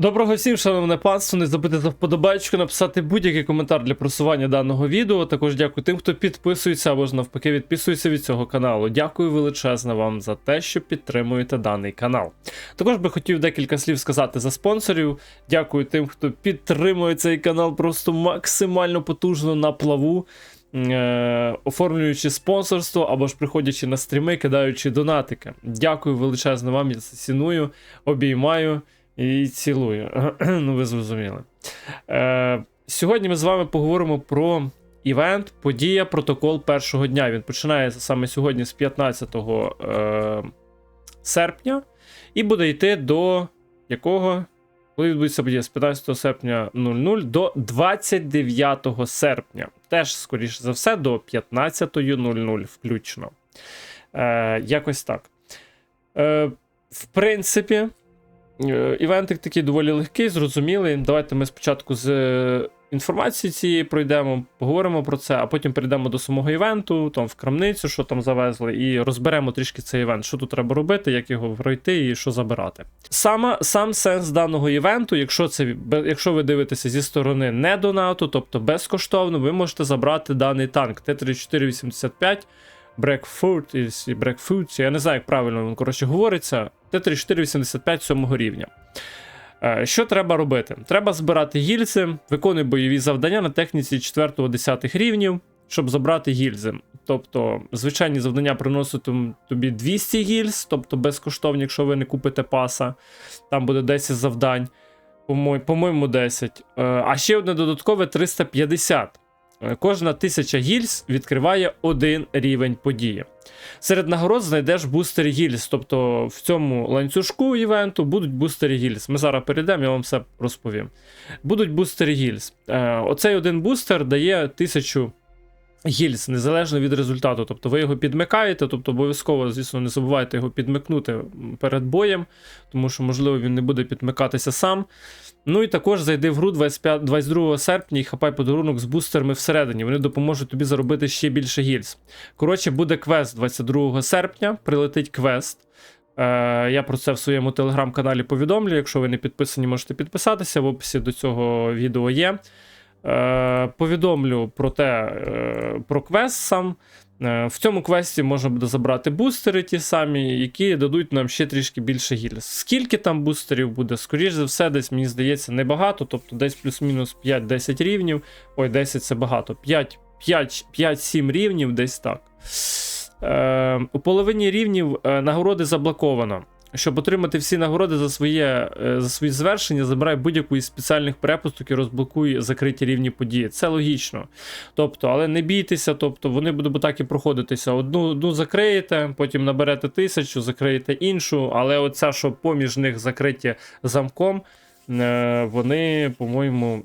Доброго всім, шановне панство. Не забудьте за вподобайку, написати будь-який коментар для просування даного відео. Також дякую тим, хто підписується або ж навпаки відписується від цього каналу. Дякую величезно вам за те, що підтримуєте даний канал. Також би хотів декілька слів сказати за спонсорів. Дякую тим, хто підтримує цей канал просто максимально потужно на плаву. Е, оформлюючи спонсорство або ж приходячи на стріми, кидаючи донатики. Дякую величезно вам, я це ціную, обіймаю і цілую. ну, ви зрозуміли. Е, Сьогодні ми з вами поговоримо про івент, подія, протокол першого дня. Він починається саме сьогодні з 15 е, серпня і буде йти до якого? Коли відбудеться подія з 15 серпня 00 до 29 серпня. Теж, скоріше за все, до 15.00 включно. Е, Якось так. Е, В принципі, івентик такий доволі легкий, зрозумілий. Давайте ми спочатку з е, інформації цієї пройдемо, поговоримо про це, а потім перейдемо до самого івенту, там в крамницю, що там завезли, і розберемо трішки цей івент, що тут треба робити, як його пройти і що забирати. Сама, сам сенс даного івенту, якщо це якщо ви дивитеся зі сторони не донату, тобто безкоштовно, ви можете забрати даний танк Т-3485. Брекфуд, і Брекфуд, я не знаю, як правильно він коротше говориться. Т-3485 7 рівня. Е, Що треба робити? Треба збирати гільзи, виконуй бойові завдання на техніці 4-10 рівнів, щоб забрати гільзи. Тобто, звичайні завдання приносять тобі- тобі 200 гільз, тобто безкоштовні, якщо ви не купите паса. Там буде 10 завдань, по-мо- по-моєму, 10. Е, А ще одне додаткове 350. Е, Кожна тисяча гільз відкриває один рівень події. Серед нагород знайдеш бустери гільз, тобто в цьому ланцюжку івенту будуть бустери гільз. Ми зараз перейдемо, я вам все розповім. Будуть бустери гільз. Е, Оцей один бустер дає тисячу гільз, незалежно від результату. Тобто ви його підмикаєте, тобто обов'язково, звісно, не забувайте його підмикнути перед боєм, тому що, можливо, він не буде підмикатися сам. Ну і також зайди в гру 25, 22 серпня і хапай подарунок з бустерами всередині. Вони допоможуть тобі заробити ще більше гільз. Коротше, буде квест 22 серпня, прилетить квест. Е, я про це в своєму телеграм-каналі повідомлю. Якщо ви не підписані, можете підписатися. В описі до цього відео є. Е, повідомлю про те, е, про квест сам. Е, В цьому квесті можна буде забрати бустери ті самі, які дадуть нам ще трішки більше гільз. Скільки там бустерів буде? Скоріш за все, десь, мені здається, небагато, тобто десь плюс-мінус 5-10 рівнів. Ой, 10 це багато. 5, 5, 5-7 рівнів, десь так. Е, у половині рівнів е, нагороди заблоковано. Щоб отримати всі нагороди за своє е, за свої звершення, забирай будь-яку із спеціальних перепусток і розблокуй закриті рівні події. Це логічно. Тобто, але не бійтеся, тобто вони будуть так і проходитися. Одну, одну закриєте, потім наберете тисячу, закриєте іншу, але оця, що поміж них закриті замком, е, вони, по-моєму,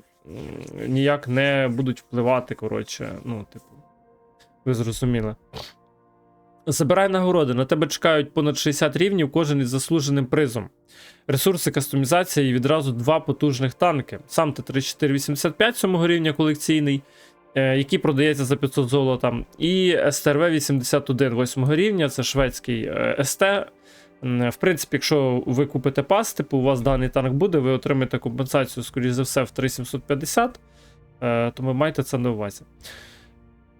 ніяк не будуть впливати. Коротше, ну, типу, ви зрозуміли. Забирай нагороди. На тебе чекають понад 60 рівнів, кожен із заслуженим призом. Ресурси кастомізація і відразу два потужних танки. Сам Т-3485 7 рівня колекційний, е, який продається за 500 золота. І СТРВ-81 8 рівня, це шведський е, СТ. В принципі, якщо ви купите пас, типу, у вас даний танк буде, ви отримаєте компенсацію, скоріш за все, в 3750. Е, Тому майте це на увазі.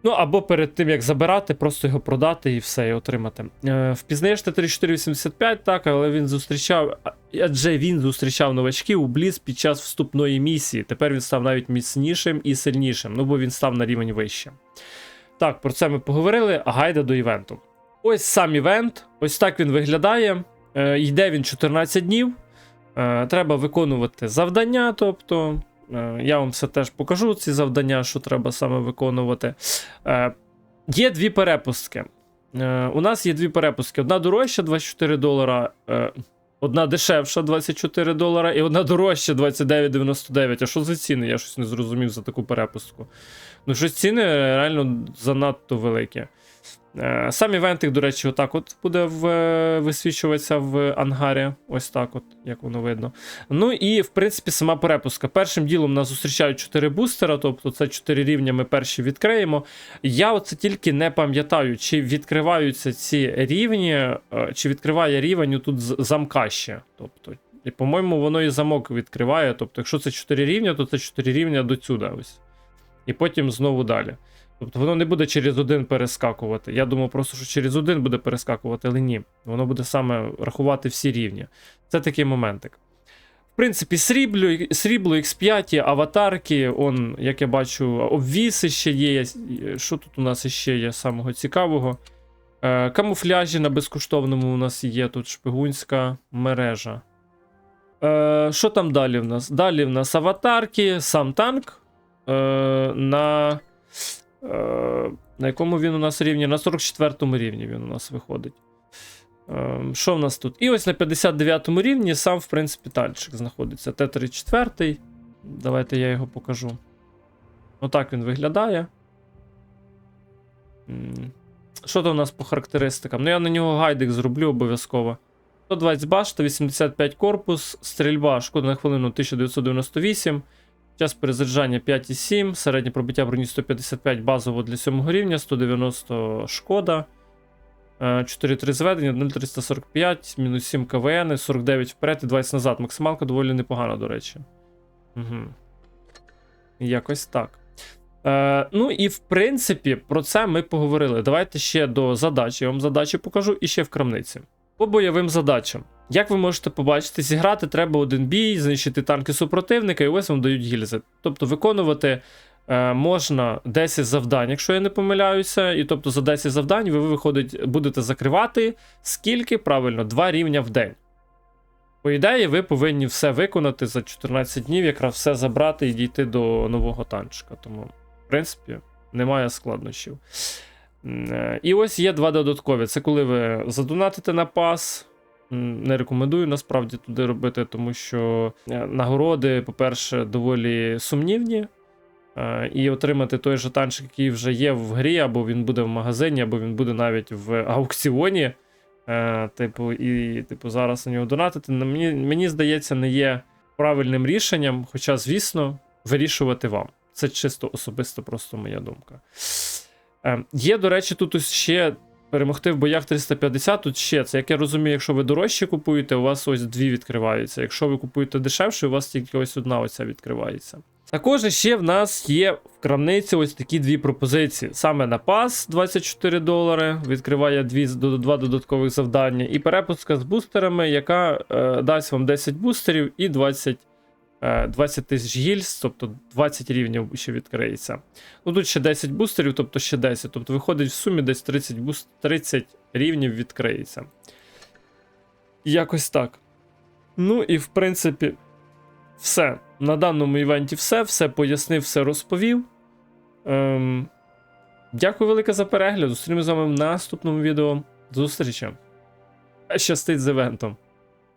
Ну, або перед тим, як забирати, просто його продати і все, і отримати. Е, впізнаєш Т-3485, так, але він зустрічав. Адже він зустрічав новачків у Бліц під час вступної місії. Тепер він став навіть міцнішим і сильнішим, ну бо він став на рівень вище. Так, про це ми поговорили, а гайда до івенту. Ось сам івент, ось так він виглядає. Е, йде він 14 днів. Е, треба виконувати завдання, тобто. Е, Я вам все теж покажу, ці завдання, що треба саме виконувати. Е, Є дві перепустки. Е, У нас є дві перепустки: одна дорожча 24 долара, одна дешевша 24 долара, і одна дорожча 29,99. А що за ціни? Я щось не зрозумів за таку перепустку. Ну, щось ціни реально занадто великі. Е, Сам івентик, до речі, отак от буде в, е, висвічуватися в ангарі. Ось так, от, як воно видно. Ну і в принципі сама перепустка. Першим ділом нас зустрічають 4 бустера, тобто це 4 рівня ми перші відкриємо. Я оце тільки не пам'ятаю, чи відкриваються ці рівні, е, чи відкриває рівень тут замка ще. Тобто, І, по-моєму, воно і замок відкриває. Тобто, якщо це 4 рівня, то це 4 рівня до сюди ось. І потім знову далі. Тобто воно не буде через один перескакувати. Я думав просто, що через один буде перескакувати, але ні. Воно буде саме рахувати всі рівні. Це такий моментик. В принципі, срібло, срібло X5, аватарки, он, як я бачу, обвіси ще є. Що тут у нас ще є самого цікавого? Е, камуфляжі на безкоштовному у нас є тут шпигунська мережа. Е, що там далі в нас? Далі в нас аватарки, сам танк. Е, на, е, на якому він у нас рівні? На 44-му рівні він у нас виходить. Е, що в нас тут? І ось на 59-му рівні сам, в принципі, тальчик знаходиться. Т-34. Давайте я його покажу. Отак він виглядає. Що там у нас по характеристикам? Ну, я на нього гайдик зроблю обов'язково. 120 башта, 85 корпус, стрільба, шкода на хвилину 1998. Час перезаряджання 5,7, середнє пробиття броні 155 базово для 7 рівня, 190 шкода. Е, 4-3 зведення, 0,345, мінус 7 КВН, 49 вперед і 20 назад. Максималка доволі непогана, до речі. Угу. Якось так. Е, ну і в принципі, про це ми поговорили. Давайте ще до задач. Я вам задачі покажу і ще в крамниці. По бойовим задачам. Як ви можете побачити, зіграти треба один бій, знищити танки супротивника, і ось вам дають гільзи. Тобто виконувати е, можна 10 завдань, якщо я не помиляюся. І тобто за 10 завдань ви виходить, будете закривати скільки правильно, 2 рівня в день. По ідеї, ви повинні все виконати за 14 днів, якраз все забрати і дійти до нового танчика. Тому, в принципі, немає складнощів. Е, І ось є два додаткові. Це коли ви задонатите на пас. Не рекомендую насправді туди робити, тому що е, нагороди, по-перше, доволі сумнівні. Е, І отримати той же танчик, який вже є в грі, або він буде в магазині, або він буде навіть в аукціоні. Е, Типу, і типу, зараз на нього донатити. Мені, мені здається, не є правильним рішенням, хоча, звісно, вирішувати вам. Це чисто особисто просто моя думка. Є, до речі, тут ось ще перемогти в боях 350. Тут ще це, як я розумію, якщо ви дорожче купуєте, у вас ось дві відкриваються. Якщо ви купуєте дешевше, у вас тільки ось одна оця відкривається. Також ще в нас є в крамниці ось такі дві пропозиції. Саме на пас 24 долари, відкриває дві, два додаткових завдання, і перепустка з бустерами, яка е, дасть вам 10 бустерів і 20, е, 20 тисяч гільз, тобто 20 рівнів ще відкриється. Ну тут ще 10 бустерів, тобто ще 10. Тобто виходить в сумі десь 30, буст... 30 рівнів відкриється. Якось так. Ну і в принципі, все. На даному івенті все, все пояснив, все розповів. Ем... Дякую велике за перегляд. Зустрінемося з вами в наступному відео. Зустрічі. Щастить з івентом.